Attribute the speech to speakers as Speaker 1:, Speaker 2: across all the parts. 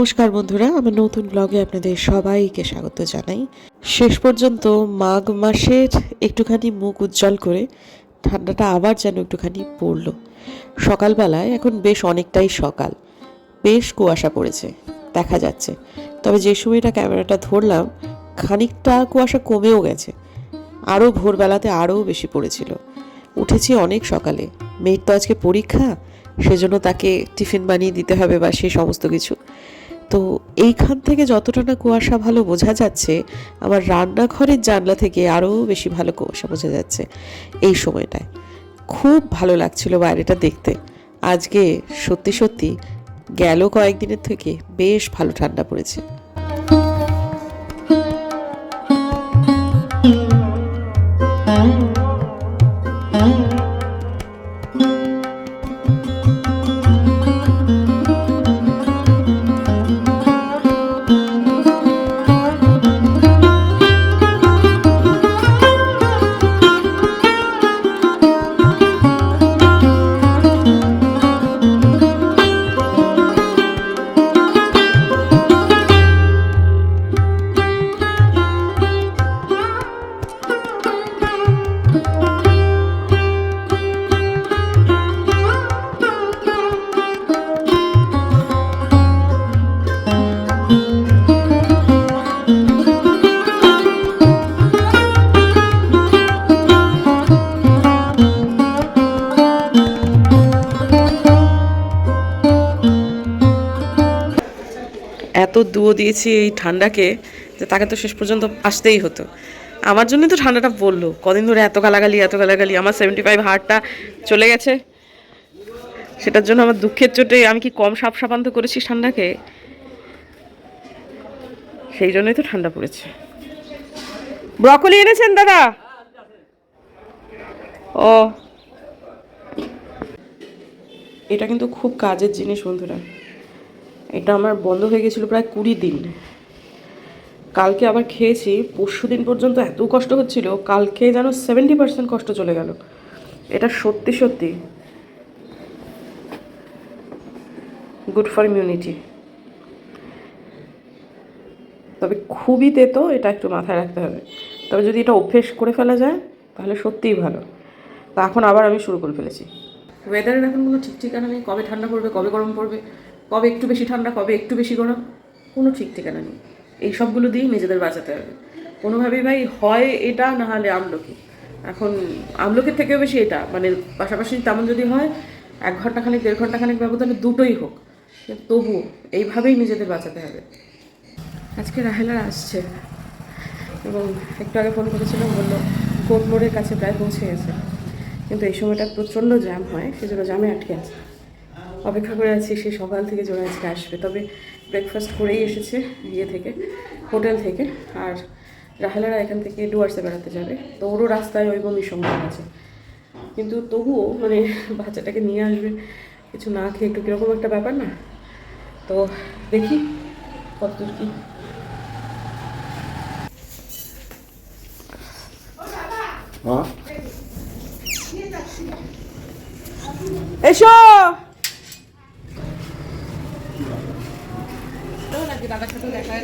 Speaker 1: নমস্কার বন্ধুরা, আমার নতুন ব্লগে আপনাদের সবাইকে স্বাগত জানাই। শেষ পর্যন্ত মাঘ মাসের একটুখানি মুখ উজ্জ্বল করে ঠান্ডাটা আবার যেন একটুখানি পড়ল। সকালবেলায় এখন বেশ অনেকটাই সকাল, বেশ কুয়াশা পড়েছে, দেখা যাচ্ছে। তবে যে সময়টা ক্যামেরাটা ধরলাম, খানিকটা কুয়াশা কমেও গেছে, আরও ভোরবেলাতে আরও বেশি পড়েছিল। উঠেছি অনেক সকালে, মেয়ের তো আজকে পরীক্ষা, সেজন্য তাকে টিফিন বানিয়ে দিতে হবে বা সেই সমস্ত কিছু। তো এইখান থেকে যতটা না কুয়াশা ভালো বোঝা যাচ্ছে, আমার রান্নাঘরের জানলা থেকে আরও বেশি ভালো কুয়াশা বোঝা যাচ্ছে এই সময়টায়। খুব ভালো লাগছিল বাইরেটা দেখতে। আজকে সত্যি সত্যি গেল কয়েকদিনের থেকে বেশ ভালো ঠান্ডা পড়েছে। দুয়ো দিয়েছি এই ঠান্ডাকে যে তাকে তো শেষ পর্যন্ত আসতেই হতো। আমার জন্যই তো ঠান্ডাটা পড়ল কদিন ধরে এত গালাগালি এত গালাগালি, আমার সেভেন্টি ফাইভ হার্টটা চলে গেছে। সেটার জন্য আমার দুঃখের চোটে আমি কি কম সাপ সাপান্ত করেছি ঠান্ডাকে? সেই জন্যই তো ঠান্ডা পড়েছে। ব্রকলি এনেছেন দাদা? ও। এটা কিন্তু খুব কাজের জিনিস বন্ধুরা। এটা আমার বন্ধ হয়ে গেছিল প্রায় কুড়ি দিন। কালকে আবার খেয়েছি, পরশু দিন পর্যন্ত এত কষ্ট হচ্ছিল, কালকে যেন সেভেন্টি পার্সেন্ট কষ্ট চলে গেল। এটা সত্যি সত্যি। গুড ফর ইমিউনিটি তবে খুবই তেতো, এটা একটু মাথায় রাখতে হবে। তবে যদি এটা অভ্যেস করে ফেলা যায়, তাহলে সত্যিই ভালো। তা এখন আবার আমি শুরু করে ফেলেছি। ওয়েদারের এখন কোনো ঠিক ঠিকানা নেই, কবে ঠান্ডা পড়বে, কবে গরম পড়বে? কবে একটু বেশি ঠান্ডা, কবে একটু বেশি গরম, কোনো ঠিক ঠিকানা নেই। এই সবগুলো দিয়েই নিজেদের বাঁচাতে হবে। কোনোভাবেই ভাই হয় এটা, না হলে আমলকি। এখন আমলকির থেকেও বেশি এটা মানে পাশাপাশি তেমন যদি হয়, এক ঘণ্টা খানিক দেড় ঘণ্টা খানিক ব্যবধানে দুটোই হোক। তবুও এইভাবেই নিজেদের বাঁচাতে হবে। আজকে রাহেলার আসছে এবং একটু আগে ফোন করেছিলাম, বলল কোর্ট মোড়ের কাছে প্রায় পৌঁছে গেছে। কিন্তু এই সময়টা প্রচণ্ড জ্যাম হয়, সেজন্য জ্যামে আটকে আছে। অপেক্ষা করে আছি সে সকাল থেকে জোড়া আজকে আসবে। তবে ব্রেকফাস্ট করেই এসেছে ইয়ে থেকে হোটেল থেকে। আর রাহেলারা এখান থেকে ডুয়ার্সে বেড়াতে যাবে। তো ওরও রাস্তায় ওই বমি সম্ভব আছে। কিন্তু তবুও মানে বাচ্চাটাকে নিয়ে আসবে কিছু না খেয়ে একটু কীরকম একটা ব্যাপার না? তো দেখি কতদূর কি।
Speaker 2: হ্যাঁ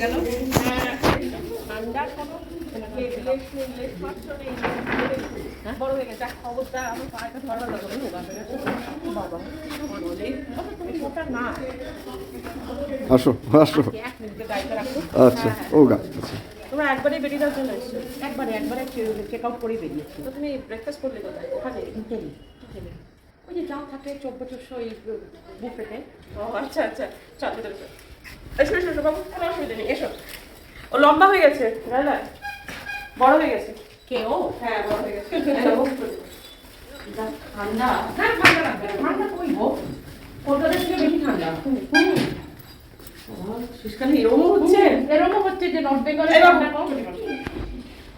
Speaker 1: এসো
Speaker 2: আসো আসো। আচ্ছা ও গা আচ্ছা।
Speaker 1: তোমরা একবারে বেরিয়ে যাওয়ার জন্য এসছো একবারে একবারে চেক আউট করেই বেরিয়েছি। তো তুমি ব্রেকফাস্ট করলে কোথায়? ওখানে? হোটেলে। হোটেলে। ওই যে যা থাকে চব্য ওই বুফেতে ও আচ্ছা আচ্ছা। চল চল। এসো এসো এসো বাবু কোনো অসুবিধা নেই এসো। ও লম্বা হয়ে গেছে রাইলা বড় হয়ে গেছে। কে ও? হ্যাঁ বড় হয়ে গেছে। ঠান্ডা। হ্যাঁ ঠান্ডা ঠান্ডা। কইব কলকাতা থেকে বেশি ঠান্ডা। হুম শীতকালে এরকমও হচ্ছে?
Speaker 3: এরকম হচ্ছে যে নর্থ বেঙ্গলে ঠান্ডা কম?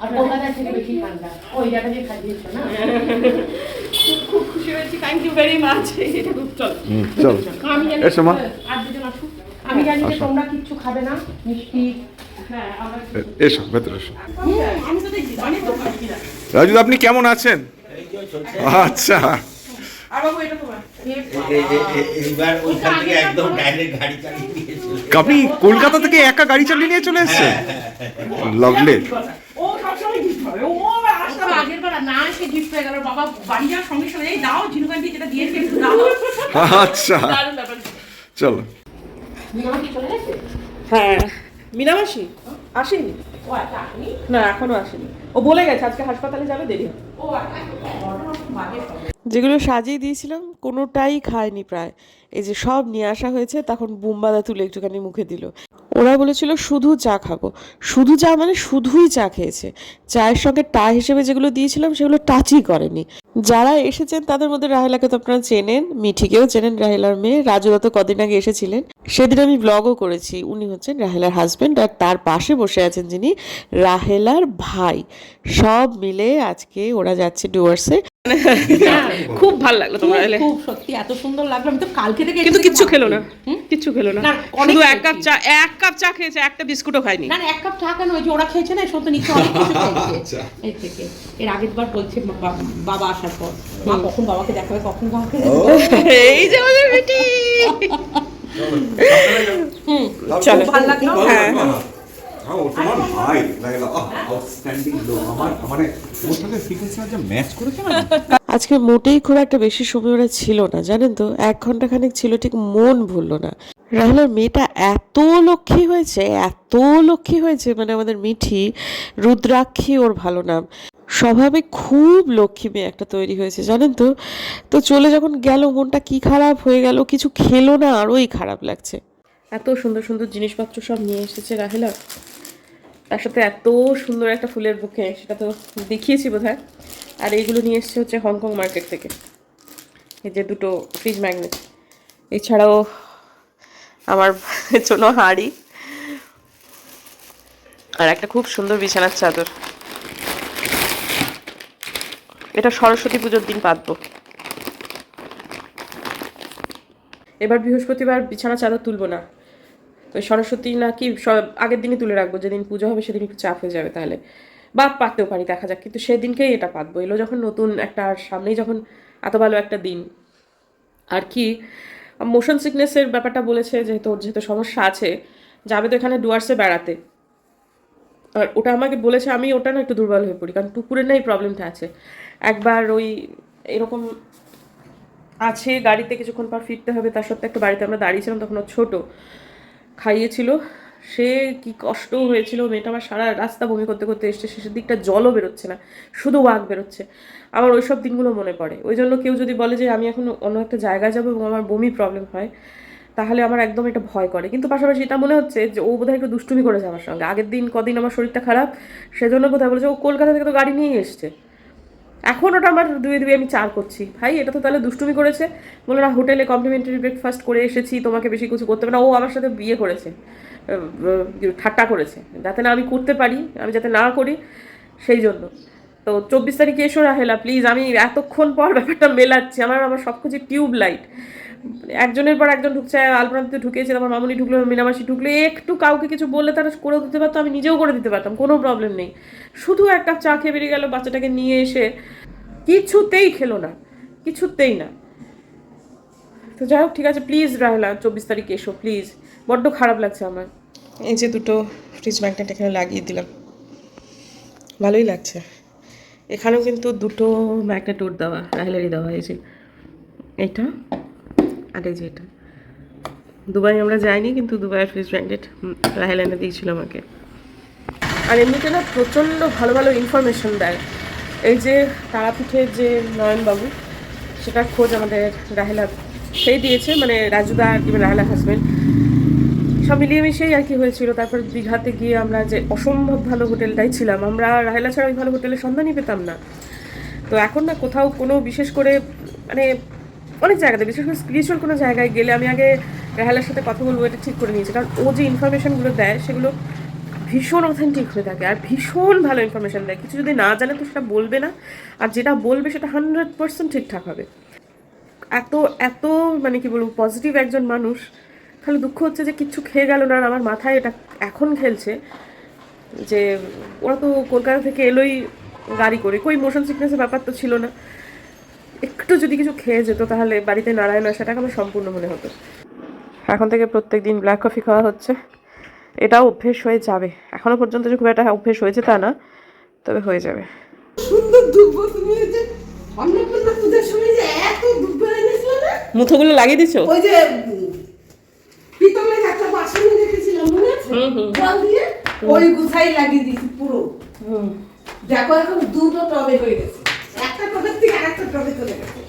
Speaker 3: আর কলকাতা থেকে বেশি ঠান্ডা। ওই জায়গা দিয়ে খাইয়েছ না?
Speaker 1: খুব খুশি হয়েছি থ্যাংক ইউ ভেরি মাচ এটা খুব চল।
Speaker 2: চল
Speaker 3: আমি জানি
Speaker 2: এসো মা।
Speaker 3: আর দুজন আসুক আমি জানি যে তোমরা কিচ্ছু খাবে না মিষ্টি।
Speaker 1: হ্যাঁ
Speaker 2: এসো ভেতরে এসো। রাজু আপনি কেমন আছেন? আচ্ছা।
Speaker 1: আর বাবু এটা তোমার
Speaker 4: এ- এ- এ- এইবার ওইখান থেকে একদম ডাইরেক্ট গাড়ি চালিয়ে দিয়েছিল
Speaker 2: আপনি কলকাতা থেকে একা গাড়ি চালিয়ে নিয়ে চলে এসেছেন? লাভলি
Speaker 1: ও সবসময় gift পাবে। ও আবার আসতে হবে।
Speaker 3: আগের বার না এসে গিফট হয়ে গেল। বাবা বাড়ি যাওয়ার সঙ্গে সঙ্গে এই দাও ঝিনুকান্তি যেটা দিয়েছে একটু দাও।
Speaker 2: আচ্ছা। চলো।
Speaker 1: হ্যাঁ। মিনামাসি? আসেনি?
Speaker 3: আচ্ছা আপনি
Speaker 1: না এখনও আসেনি। ও বলে গেছে আজকে হাসপাতালে যাবে দেরি
Speaker 3: আচ্ছা সব।
Speaker 4: যেগুলো সাজিয়ে দিয়েছিলাম কোনোটাই খায়নি প্রায়। এই যে সব নিয়ে আসা হয়েছে তখন বুম্বাদা তুলে একটুখানি মুখে দিল। ওরা বলেছিল, শুধু চা খাব। শুধু চা মানে শুধুই চা খেয়েছে। চায়ের সঙ্গে টা হিসেবে যেগুলো দিয়েছিলাম, সেগুলো টাচই করেনি। যারা এসেছেন তাদের মধ্যে রাহেলাকে তো আপনারা চেনেন, মিঠিকেও চেনেন রাহেলার মেয়ে। রাজুদা তো কদিন আগে এসেছিলেন। সেদিন আমি ব্লগও করেছি। উনি হচ্ছেন রাহেলার হাজব্যান্ড আর তার পাশে বসে আছেন যিনি রাহেলার ভাই। সব মিলে আজকে ওরা যাচ্ছে ডুয়ার্সে
Speaker 1: খুব ভালো লাগল তোমরা এলে
Speaker 3: খুব সত্যি এত সুন্দর লাগল। আমি তো কালকে থেকে
Speaker 1: কিন্তু কিচ্ছু খেলো না। কিচ্ছু খেলো না।
Speaker 3: না,
Speaker 1: শুধু এক কাপ চা এক কাপ চা খেয়েছে একটা বিস্কুটও খায়নি।
Speaker 3: না এক কাপ চা কেন? ওই যে ওরা খেয়েছে না সন্ত নিচে অনেক কিছু খেয়েছে। এর থেকে। এর আগের বার বলছে বাবা আসার পর। মা কখন বাবাকে দেখাবে কখন বাবাকে
Speaker 1: এই যে আমাদের বেটি। চলো।
Speaker 3: ভালো লাগল।
Speaker 1: হ্যাঁ।
Speaker 5: আমার মানে
Speaker 4: আজকে মোটেই খুব একটা বেশি সময় ওরা ছিল না, জানেন তো? এক ঘণ্টা খানিক ছিল, ঠিক মন ভুললো না। রাহুলের মেয়েটা এত লক্ষ্মী হয়েছে, এত লক্ষ্মী হয়েছে মানে আমাদের মিঠি, রুদ্রাক্ষী ওর ভালো নাম। স্বভাবে খুব লক্ষ্মী মেয়ে একটা তৈরি হয়েছে, জানেন তো? তো চলে যখন গেল, মনটা কি খারাপ হয়ে গেল, কিছু খেলো না, আরোই খারাপ লাগছে।
Speaker 1: এত সুন্দর সুন্দর জিনিসপত্র সব নিয়ে এসেছে রাহেলা। তার সাথে এত সুন্দর একটা ফুলের বুকে, সেটা তো দেখিয়েছি বোধহয়। আর এইগুলো নিয়ে এসেছে হচ্ছে হংকং মার্কেট থেকে। এই যে দুটো ফ্রিজ ম্যাগনেট এছাড়াও আমার জন্য হাঁড়ি। আর একটা খুব সুন্দর বিছানার চাদর। এটা সরস্বতী পুজোর দিন পাতবো। এবার বৃহস্পতিবার বিছানা চাদর তুলবো না। ওই সরস্বতী নাকি সব আগের দিনই তুলে রাখব, যেদিন পুজো হবে সেদিন একটু চাপ হয়ে যাবে তাহলে। বা পাততেও পারি, দেখা যাক, কিন্তু সেদিনকেই এটা পাতবো। এলো যখন নতুন একটা সামনেই যখন এত ভালো একটা দিন। আর কি মোশন সিকনেসের ব্যাপারটা বলেছে যেহেতু ওর যেহেতু সমস্যা আছে, যাবে তো এখানে ডুয়ার্সে বেড়াতে। আর ওটা আমাকে বলেছে, আমি ওটা না একটু দুর্বল হয়ে পড়ি, কারণ টুকুরের না এই প্রবলেমটা আছে। একবার ওই এরকম আছে গাড়িতে কিছুক্ষণ পর ফিরতে হবে, তার সত্ত্বে একটা বাড়িতে আমরা দাঁড়িয়েছিলাম, তখন ও ছোটো। খাইয়েছিল। সে কি কষ্ট হয়েছিল, মেয়েটা আমার সারা রাস্তা বমি করতে করতে এসছে, শেষের দিকটা জলও বেরোচ্ছে না, শুধু ওয়াক বেরোচ্ছে। আমার ওই সব দিনগুলো মনে পড়ে। ওই জন্য কেউ যদি বলে যে আমি এখন অন্য একটা জায়গায় যাব এবং আমার বমি প্রবলেম হয়, তাহলে আমার একদম এটা ভয় করে। কিন্তু পাশাপাশি এটা মনে হচ্ছে যে ও বোধহয় একটু দুষ্টুমি করেছে আমার সঙ্গে। আগের দিন কদিন আমার শরীরটা খারাপ, সেজন্য বোধহয় বলেছে, ও কলকাতা থেকে তো গাড়ি নিয়েই এসছে। এখন ওটা আমার দুয়ে দুয়ে আমি চার করছি। ভাই, এটা তো তাহলে দুষ্টুমি করেছে। বলে, না, হোটেলে কমপ্লিমেন্টারি ব্রেকফাস্ট করে এসেছি, তোমাকে বেশি কিছু করতে হবে না। ও আমার সাথে বিয়ে করেছে। ঠাট্টা করেছে। যাতে না আমি করতে পারি, আমি যাতে না করি, সেই জন্য। তো চব্বিশ তারিখে এসো, রাহেলা প্লিজ আমি এতক্ষণ পর ব্যাপারটা মেলাচ্ছি। আমার আমার সব কিছু টিউব লাইট একজনের পর একজন ঢুকছে আলপনাতে ঢুকেছে আমার মামুনি ঢুকলো, মিনামাসি ঢুকলো, একটু কাউকে কিছু বললে তারা করে দিতে পারতো, আমি নিজেও করে দিতে পারতাম, কোনো প্রবলেম নেই। শুধু এক কাপ চা খেয়ে বেরিয়ে গেল, বাচ্চাটাকে নিয়ে এসে কিছুতেই খেলো না, কিছুতেই না। তো যাই হোক, ঠিক আছে প্লিজ রাহেলা, চব্বিশ তারিখ এসো প্লিজ বড্ড খারাপ লাগছে আমার। এই যে দুটো ফ্রিজ ম্যাগনেট এখানে লাগিয়ে দিলাম। ভালোই লাগছে। এখানেও কিন্তু দুটো ম্যাগনেট ওর দেওয়া, রাহেলারই দেওয়া হয়েছে। এইটা? আর এই যে এটা। দুবাই আমরা যাইনি, কিন্তু দুবাইয়ের ফ্রিজ ব্র্যান্ডেড রাহেল এনে দিয়েছিল আমাকে। আর এমনিতে না প্রচণ্ড ভালো ভালো ইনফরমেশন দেয়। এই যে তারাপীঠের যে নয়নবাবু, সেটার খোঁজ আমাদের রাহেলা সেই দিয়েছে মানে রাজুদা আর কি মানে রাহেলার হাজবেন্ড সব মিলিয়ে মিশিয়েই আর কি হয়েছিল। তারপর দীঘাতে গিয়ে আমরা যে অসম্ভব ভালো হোটেলটাই ছিলাম। আমরা রাহেলা ছাড়া ওই ভালো হোটেলের সন্ধানই পেতাম না। তো এখন না কোথাও কোনো বিশেষ করে মানে অনেক জায়গাতে, বিশেষ করে স্পিরিচুয়াল কোনো জায়গায় গেলে আমি আগে রেহালার সাথে কথা বলব, এটা ঠিক করে নিয়েছি। কারণ ও যে ইনফরমেশনগুলো দেয়, সেগুলো ভীষণ অথেন্টিক হয়ে থাকে আর ভীষণ ভালো ইনফরমেশন দেয়। কিছু যদি না জানে তো সেটা বলবে না। আর যেটা বলবে সেটা হান্ড্রেড পার্সেন্ট ঠিকঠাক হবে। এত এত মানে কি বলব পজিটিভ একজন মানুষ খালি দুঃখ হচ্ছে যে কিচ্ছু খেয়ে গেল না। আর আমার মাথায় এটা এখন খেলছে যে ওরা তো কলকাতা থেকে এলোই গাড়ি করে। কই মোশন সিকনেসের ব্যাপার তো ছিল না। একটু যদি কিছু খেয়ে যেত তাহলে বাড়িতে নারায়ণ আসাটাকে আমার সম্পূর্ণ মনে হতো। এখন থেকে প্রত্যেক দিন ব্ল্যাক কফি খাওয়া হচ্ছে। এটাও অভ্যেস হয়ে যাবে। এখনও পর্যন্ত যে খুব একটা অভ্যেস হয়েছে তা না তবে হয়ে যাবে। মুথোগুলো লাগিয়ে দিছো?
Speaker 3: ওই যে পিতলের একটা বাসনে রেখেছিলাম মনে আছে? জল দিয়ে ওই গুছাই লাগিয়ে দিয়েছি পুরো। দেখো এখন দুটো টবে হয়ে গেছে। একটা থেকে আরেকটা চলে গেছে।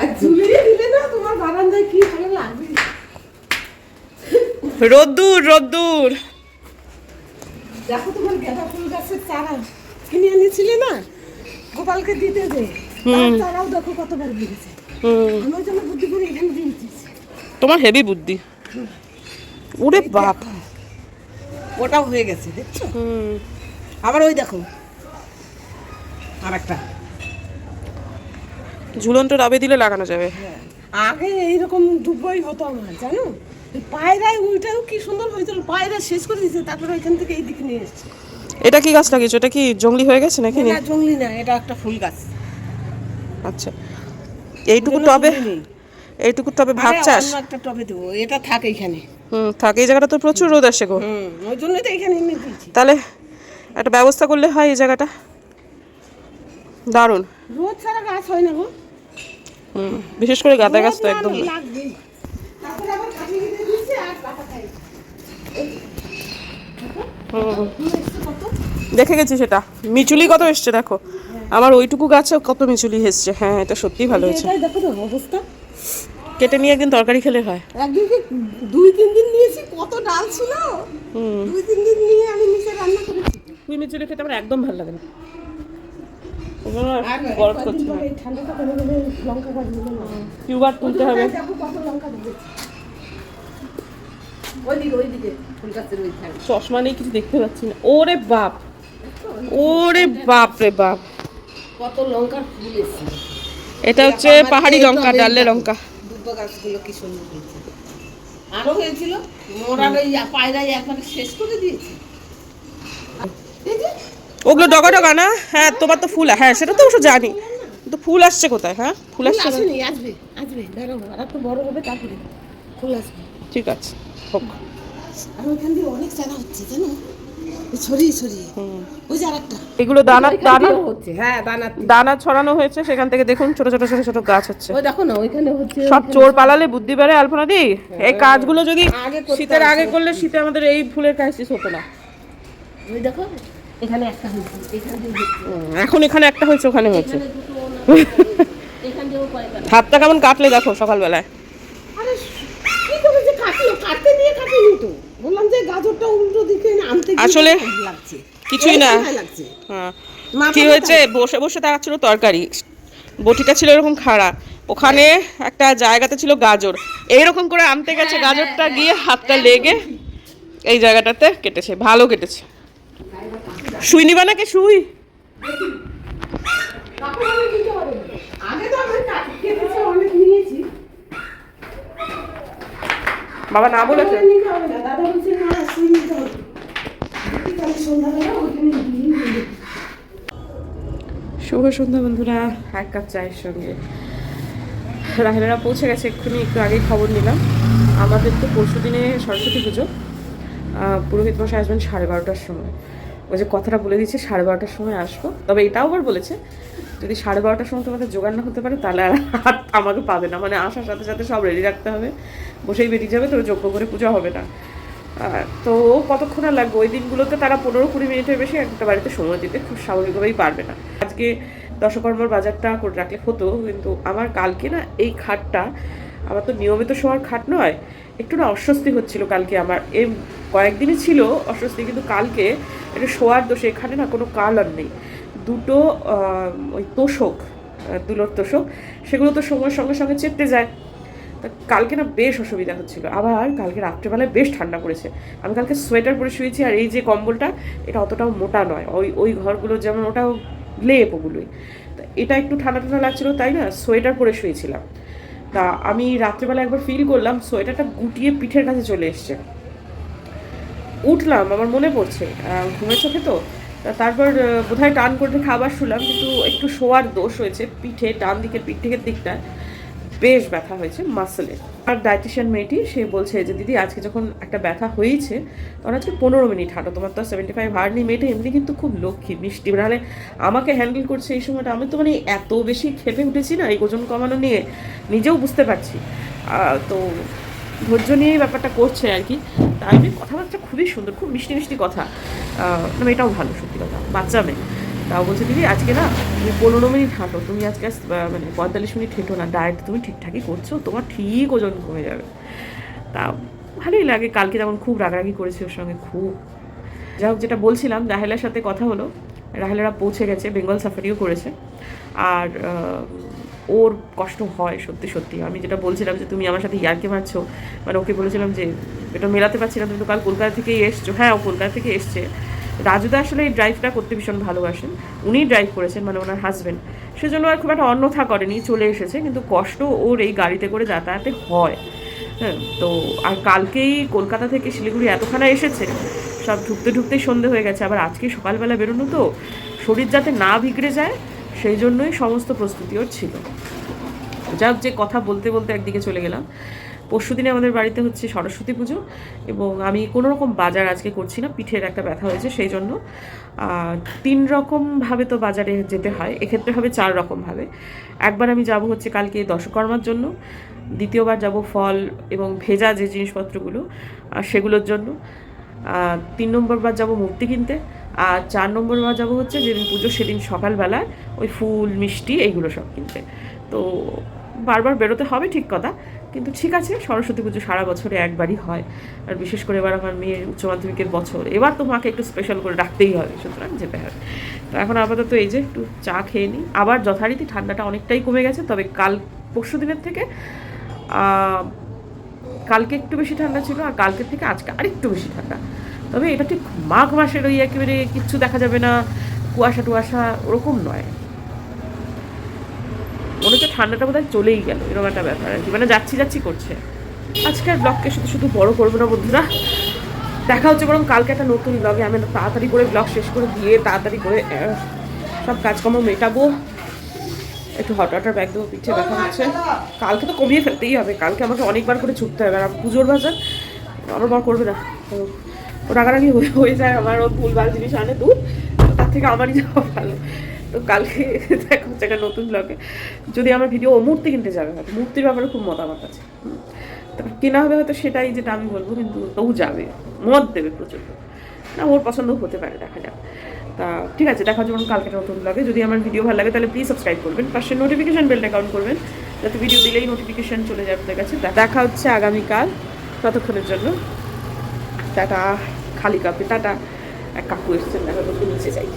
Speaker 3: আর ঝুলিয়ে দিলে না তোমার বারান্দায় কি ভালো লাগবে?
Speaker 1: রোদ্দুর রোদ্দুর।
Speaker 3: দেখো তোমার গাঁদা ফুল গাছের চারা কিনে এনেছিলে না? গোপালকে দিতে চারাও দেখো কতবার বেড়েছে। আমার জন্য বুদ্ধি করে এখানে দিয়েছি।
Speaker 1: তোমার হেভি বুদ্ধি। ওরে বাপ।
Speaker 3: ওটাও হয়ে গেছে দেখছ? আবার ওই দেখো। আর একটা
Speaker 1: ঝুলন্ত ডাবে দিলে লাগানো যাবে।
Speaker 3: আগে এইরকম ডুবই হতো আমার জানো? পায়রায় ওইটাও কি সুন্দর হয়েছিল পায়রা শেষ করে দিয়েছে তারপরে ওইখান থেকে এই দিকে নিয়ে এসছে।
Speaker 1: এটা কি গাছ লাগিয়েছো? এটা কি জঙ্গলি হয়ে গেছে নাকি?
Speaker 3: না জঙ্গলি না এটা একটা ফুল গাছ।
Speaker 1: আচ্ছা। এইটুকু টবে। এইটুকু টবে ভাত চাষ?
Speaker 3: একটা টবে দেবো এটা থাকে এখানে
Speaker 1: হুম থাকে এই জায়গাটা তো প্রচুর রোদ আসে গো।
Speaker 3: হুম ওই জন্যই তো এখানে এনে দিয়েছি।
Speaker 1: তাহলে একটা ব্যবস্থা করলে হয় এই জায়গাটা? দারুণ।
Speaker 3: রোদ ছাড়া গাছ হয় না গো।
Speaker 1: হুম বিশেষ করে গাঁদা গাছ তো একদম। দেখে গেছি সেটা। মিচুলি কত এসছে দেখো। আমার ওইটুকু গাছে কত মিচুলি এসছে। হ্যাঁ এটা সত্যিই ভালো হয়েছে।
Speaker 3: দেখো তো অবস্থা।
Speaker 1: কেটে নিয়ে একদিন তরকারি খেলে হয়।
Speaker 3: একদিন দুই তিন দিন নিয়েছি কত ডাল ছিল। দুই তিন দিন নিয়ে আমি রান্না করেছি।
Speaker 1: মিচুলি খেতে আমার একদম ভালো লাগে না। গরম করছে
Speaker 3: লঙ্কা
Speaker 1: তুলতে হবে।
Speaker 3: লঙ্কা
Speaker 1: চশমা নেই কিছু দেখতে পাচ্ছি না। ওরে বাপ। ওরে বাপ রে বাপ।
Speaker 3: কত লঙ্কার ফুল
Speaker 1: এটা হচ্ছে পাহাড়ি লঙ্কা ডালে লঙ্কা।
Speaker 3: দুব্বা গাছগুলো কি সুন্দর হয়েছে। আরও হয়েছিল। মোরা পায়রাই একবারে শেষ করে দিয়েছে।
Speaker 1: ওগুলো ডগা ডগা না? হ্যাঁ তোমার তো ফুল হ্যাঁ সেটা তো অবশ্য জানি। তো ফুল আসছে কোথায় হ্যাঁ? ফুল আসছে
Speaker 3: আসবে আসবে। একটু বড় হবে তারপরে ফুল আসবে।
Speaker 1: ঠিক আছে হোক।
Speaker 3: অনেক চারা হচ্ছে জানো? ছড়িয়ে ছড়িয়ে। ওই যে আরেকটা।
Speaker 1: এগুলো দানা দানা
Speaker 3: হচ্ছে হ্যাঁ দানা
Speaker 1: দানা ছড়ানো হয়েছে সেখান থেকে দেখুন ছোট ছোট ছোট ছোট গাছ হচ্ছে।
Speaker 3: ওই দেখো না ওইখানে হচ্ছে
Speaker 1: সব চোর পালালে বুদ্ধি বেড়ে আলপনা দি? এই কাজগুলো যদি শীতের আগে করলে শীতে আমাদের এই ফুলের ক্রাইসিস হতো না।
Speaker 3: ওই দেখো এখানে একটা হয়েছে এখান
Speaker 1: এখন এখানে একটা হয়েছে ওখানে হয়েছে। হাতটা কেমন কাটলে দেখো সকালবেলায়? আসলে- কিছুই না। হ্যাঁ। কি হয়েছে? বসে বসে তাকাচ্ছিল তরকারি। বটিটা ছিল এরকম খাড়া। ওখানে একটা জায়গাতে ছিল গাজর। এইরকম করে আনতে গেছে গাজরটা গিয়ে হাতটা লেগে এই জায়গাটাতে কেটেছে ভালো কেটেছে। সুই নিবা নাকি
Speaker 3: নিয়েছি
Speaker 1: বাবা না বলেছে। শুভ সন্ধ্যা বন্ধুরা, এক কাপ চায়ের সঙ্গে। রাহেলারা পৌঁছে গেছে, এক্ষুনি একটু আগেই খবর নিলাম। আমাদের তো পরশু দিনে সরস্বতী পুজো। পুরোহিত মশাই আসবেন সাড়ে বারোটার সময়। ওই যে কথাটা বলে দিচ্ছে, সাড়ে বারোটার সময় আসব। তবে এটাও আবার বলেছে, যদি সাড়ে বারোটার সময় তোমাদের জোগাড় না হতে পারে, তাহলে আর আমাকে পাবে না। মানে আসার সাথে সাথে সব রেডি রাখতে হবে, বসেই বেরিয়ে যাবে তো যোগ্য করে পুজো হবে না। তো ও কতক্ষণ আর লাগবে? ওই দিনগুলোতে তারা পনেরো কুড়ি মিনিটের বেশি একটা বাড়িতে সময় দিতে খুব স্বাভাবিকভাবেই পারবে না। আজকে দশকর্মর বাজারটা করে রাখলে হতো, কিন্তু আমার কালকে না এই খাটটা আমার তো নিয়মিত শোয়ার খাট নয়, একটু না অস্বস্তি হচ্ছিল কালকে আমার। এই কয়েকদিনই ছিল অস্বস্তি, কিন্তু কালকে একটু শোয়ার দোষে, এখানে না কোনো কালার নেই। দুটো ওই তোষক দুলোর তোষক, সেগুলো তো সময়ের সঙ্গে সঙ্গে চেপতে যায়। তা কালকে না বেশ অসুবিধা হচ্ছিল। আবার কালকে রাত্রেবেলায় বেশ ঠান্ডা পড়েছে। আমি কালকে সোয়েটার পরে শুয়েছি আর এই যে কম্বলটা, এটা অতটাও মোটা নয়। ওই ওই ঘরগুলো যেমন ওটাও লেপ ওগুলোই। তা এটা একটু ঠান্ডা ঠান্ডা লাগছিল, তাই না? সোয়েটার পরে শুয়েছিলাম। তা আমি রাত্রেবেলা একবার ফিল করলাম সোয়েটারটা গুটিয়ে পিঠের কাছে চলে এসছে। উঠলাম, আমার মনে পড়ছে ঘুমের চোখে তো তারপর বোধহয় টান করতে খাবার শুলাম, কিন্তু একটু শোয়ার দোষ হয়েছে পিঠে, ডান দিকের পিঠ থেকে দিকটা বেশ ব্যথা হয়েছে মাসেলে আর ডায়েটিশিয়ান মেয়েটি সে বলছে যে দিদি আজকে যখন একটা ব্যথা হয়েছে তখন আজকে পনেরো মিনিট হাঁটো। তোমার তো সেভেন্টি ফাইভ হার্ডনি মেয়েটা এমনি কিন্তু খুব লক্ষ্মী মিষ্টি। নাহলে আমাকে হ্যান্ডেল করছে এই সময়টা আমি তো মানে এত বেশি খেপে উঠেছি না এই ওজন কমানো নিয়ে নিজেও বুঝতে পারছি। তো ধৈর্য নিয়েই ব্যাপারটা করছে আর কি। তাই কথাবার্তা খুবই সুন্দর খুব মিষ্টি মিষ্টি কথা। আহ, না এটাও ভালো সত্যি কথা। বাচ্চা মেয়ে। তাও বলছে, দিদি, আজকে না তুমি পনেরো মিনিট হাঁটো, তুমি আজকে মানে পঁয়তাল্লিশ মিনিট হেঁটো না ডায়েট তুমি ঠিকঠাকই করছ, তোমার ঠিক ওজন কমে যাবে। তা ভালোই লাগে, কালকে যেমন খুব রাগারাগি করেছি ওর সঙ্গে, খুব। যাই হোক, যেটা বলছিলাম, রাহেলার সাথে কথা হলো, রাহেলারা পৌঁছে গেছে, বেঙ্গল সাফারিও করেছে, আর ওর কষ্ট হয় সত্যি সত্যি। আমি যেটা বলছিলাম যে, তুমি আমার সাথে ইয়ারকে মারছো। মানে ওকে বলেছিলাম যে, এটা মেলাতে পারছি না, তুমি তো কাল কলকাতা থেকেই এসছো। হ্যাঁ ও কলকাতা থেকে এসছে। রাজুদা আসলে এই ড্রাইভটা করতে ভীষণ ভালোবাসেন। উনি ড্রাইভ করেছেন মানে ওনার হাজব্যান্ড সেজন্য আর খুব একটা অন্যথা করেনি, চলে এসেছে, কিন্তু কষ্ট ওর এই গাড়িতে করে যাতায়াতে হয়। হ্যাঁ তো আর কালকেই কলকাতা থেকে শিলিগুড়ি এতখানা এসেছে, সব ঢুকতে ঢুকতেই সন্ধে হয়ে গেছে। আবার আজকে সকালবেলা বেরোনো তো, শরীর যাতে না বিগড়ে যায়, সেই জন্যই সমস্ত প্রস্তুতি ওর ছিল। যাক, যে কথা বলতে বলতে একদিকে চলে গেলাম। পরশু দিনে আমাদের বাড়িতে হচ্ছে সরস্বতী পুজো এবং আমি কোনো রকম বাজার আজকে করছি না, পিঠের একটা ব্যথা হয়েছে সেই জন্য। তিন রকমভাবে তো বাজারে যেতে হয়, এক্ষেত্রে হবে চার রকমভাবে একবার আমি যাব হচ্ছে কালকে দশকর্মার জন্য, দ্বিতীয়বার যাব ফল এবং ভেজা যে জিনিসপত্রগুলো সেগুলোর জন্য। তিন নম্বর বার যাব মূর্তি কিনতে, আর চার নম্বর বার যাব হচ্ছে যেদিন পুজো সেদিন সকালবেলায় ওই ফুল, মিষ্টি, এইগুলো সব কিনতে। তো বারবার বেরোতে হবে ঠিক কথা কিন্তু ঠিক আছে, সরস্বতী পুজো সারা বছরে একবারই হয়। আর বিশেষ করে এবার আমার মেয়ের উচ্চ মাধ্যমিকের বছর। এবার তো মাকে একটু স্পেশাল করে রাখতেই হবে, সুতরাং যেতে হবে তো এখন আপাতত এই যে একটু চা খেয়ে নিই। আবার যথারীতি ঠান্ডাটা অনেকটাই কমে গেছে, তবে কাল, পরশু দিনের থেকে কালকে একটু বেশি ঠান্ডা ছিল আর কালকের থেকে আজকে আরেকটু বেশি ঠান্ডা। তবে এটা ঠিক মাঘ মাসের ওই একেবারে কিচ্ছু দেখা যাবে না কুয়াশা টুয়াশা ওরকম নয়। মনে হচ্ছে ঠান্ডাটা বোধহয় চলেই গেল, এরকম একটা ব্যাপার আর কি। মানে যাচ্ছি যাচ্ছি করছে। আজকের ব্লগকে শুধু শুধু বড় করব না বন্ধুরা। দেখা হচ্ছে বরং কালকে একটা নতুন ব্লগে আমি তাড়াতাড়ি করে ব্লগ শেষ করে দিয়ে তাড়াতাড়ি করে সব কাজকর্ম মেটাবো। একটু হট ওয়াটার ব্যাগ দেবো, পিঠে ব্যথা হচ্ছে। কালকে তো কমিয়ে ফেলতেই হবে। কালকে আমাকে অনেকবার করে ছুটতে হবে। আর পুজোর বাজার আমার বার করবে না। তো রাগারাগি হয়ে যায়। আমার ভুলভাল জিনিস আনে তো তার থেকে আমারই যাওয়া ভালো। তো কালকে দেখা হচ্ছে একটা নতুন ব্লগে যদি আমার ভিডিও ও মূর্তি কিনতে যাবে, হয়তো। মূর্তির ব্যাপারে খুব মতামত আছে। তারপর কেনা হবে হয়তো সেটাই যেটা আমি বলব, কিন্তু তবু যাবে। মত দেবে প্রচণ্ড না, ওর পছন্দ হতে পারে, দেখা যাক। তা ঠিক আছে, দেখা যেমন কালকে নতুন লাগে যদি আমার ভিডিও ভালো লাগে, তাহলে প্লিজ সাবস্ক্রাইব করবেন। পাশে নোটিফিকেশান বেলটা অ্যাকাউন্ট করবেন, যাতে ভিডিও দিলেই নোটিফিকেশান চলে যাবে আপনাদের কাছে। দেখা হচ্ছে আগামীকাল ততক্ষণের জন্য। টাটা, খালি কাপে। টাটা। এক কাকু এসছেন, দেখা তো নিচে যাই।